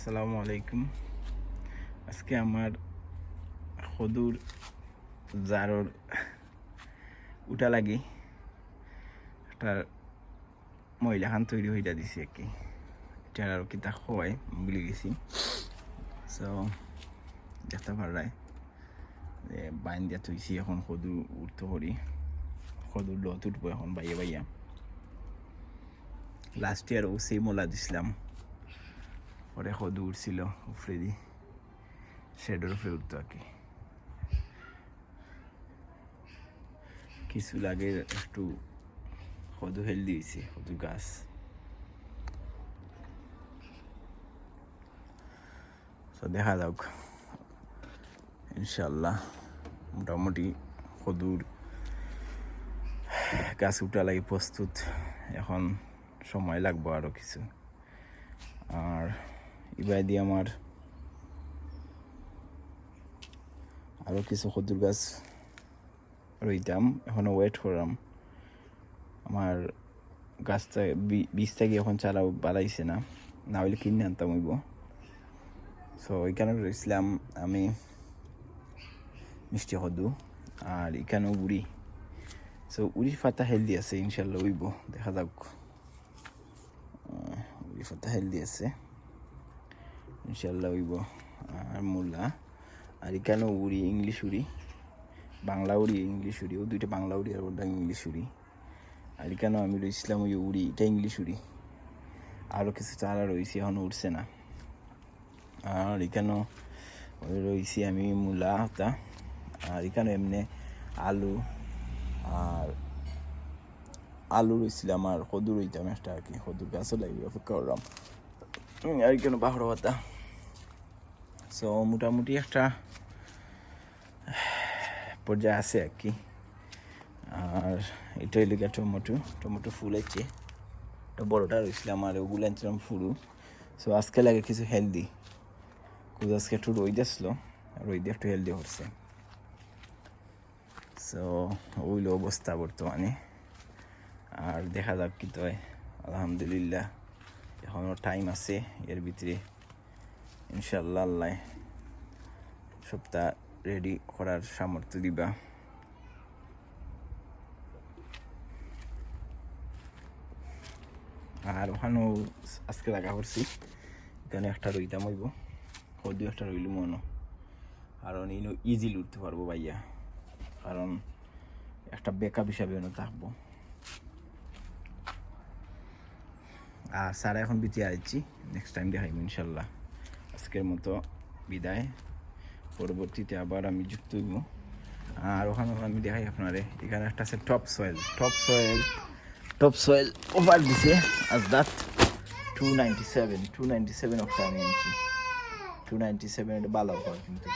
আসসালামু আলাইকুম। আজকে আমার সদূর জারর উঠা লাগি। একটা মহিলাখান তৈরি হইয়া দিছি আর কি। এটার আর কিতা খোয়াই ভুলে গেছি। সো দেখতে পারায় যে বাইন দিয়া থইছি এখন সদু উঠতে করি সদুর লত উঠবো এখন বাইয়া বাইয়া। লাস্ট ইয়ারও সেই মোলা দিছিলাম। পরে সদু উঠছিল উপরে দি শেডের উপরে কিছু লাগে একটু সদু হেলদি হয়েছে সদু গাছ। তো দেখা যাক। ইনশাল্লাহ মোটামুটি সদুর গাছ উঠা লাগি প্রস্তুত। এখন সময় লাগবো আরও কিছু। ইবাই দিয়ে আমার। আরও কিছু সদুর গাছ রইতাম এখনও ওয়েট করলাম। আমার গাছটা বি- বীজটা কি এখন চারা বাড়াইছে না না হইলে কিনে আনতাম হইব। সো ওইখানে রয়েছিলাম আমি মিষ্টি সদু আর এখানেও উড়ি। সো উড়ির পাতা হেলদি আছে, ইনশাল্লাহ উইব দেখা যাক। উড়ি পাতা হেলদি আছে। ইনশাল্লাহ উইব আর মূলা আর এখানেও উড়ি, ইংলিশ উড়ি, বাংলা উড়ি, ইংলিশ উড়ি, ও দুইটা বাংলা উড়ি আর ওটা ইংলিশ উড়ি। আর এখানেও আমি রয়েছিলাম ওই উড়ি, এটা ইংলিশ উড়ি। আরও কিছু চারা রয়েছে, এখন উঠছে না। আর এখানেও ওই রয়েছি আমি মূলা হতা আর এখানে এমনি আলু, আর আলু রয়েছিলাম আর কদু রইতাম একটা আর কি, কদুর গাছও লাগবে অপেক্ষা করলাম আর কেন বাহর পাতা। সো মোটামুটি একটা পর্যায়ে আছে আর কি। আর এটা গিয়ে টমেটো টমেটো ফুল আছে এটা বড়টা রয়েছিলাম আর ওগুলো আনছিলাম ফুরু। সো আজকে লাগে কিছু হেলদি কুজ আজকে একটু রই আসলো রই দিয়ে একটু হেলদি হচ্ছে। সো ওইল অবস্থা বর্তমানে। আর দেখা যাক কি তো হয়। আলহামদুলিল্লাহ এখনও টাইম আছে এর ভিতরে। ইনশাল্লাহ আল্লাহ সপ্তাহ রেডি করার সামর্থ্য দিবা। আর ওখানেও আজকে দেখা করছি। এখানে একটা রইতাম হইব। হদিও একটা রইল মনো। কারণ ইনো ইজিলি উঠতে পারব ভাইয়া। কারণ একটা বেকআপ হিসাবে এনে থাকব। আর স্যার এখন বিচে আসছি নেক্সট টাইম দেখাইব ইনশাল্লাহ আজকের মতো বিদায়। পরবর্তীতে আবার আমি যুক্ত হইব। আর ওখানে আমি দেখাই আপনারে। এখানে একটা আছে top soil. Top soil. Top soil over দিছে আজ দাঁত two ninety seven two ninety seven অফটা আমি আনছি টু নাইনটি সেভেন এটা ভালো হয় কিন্তু।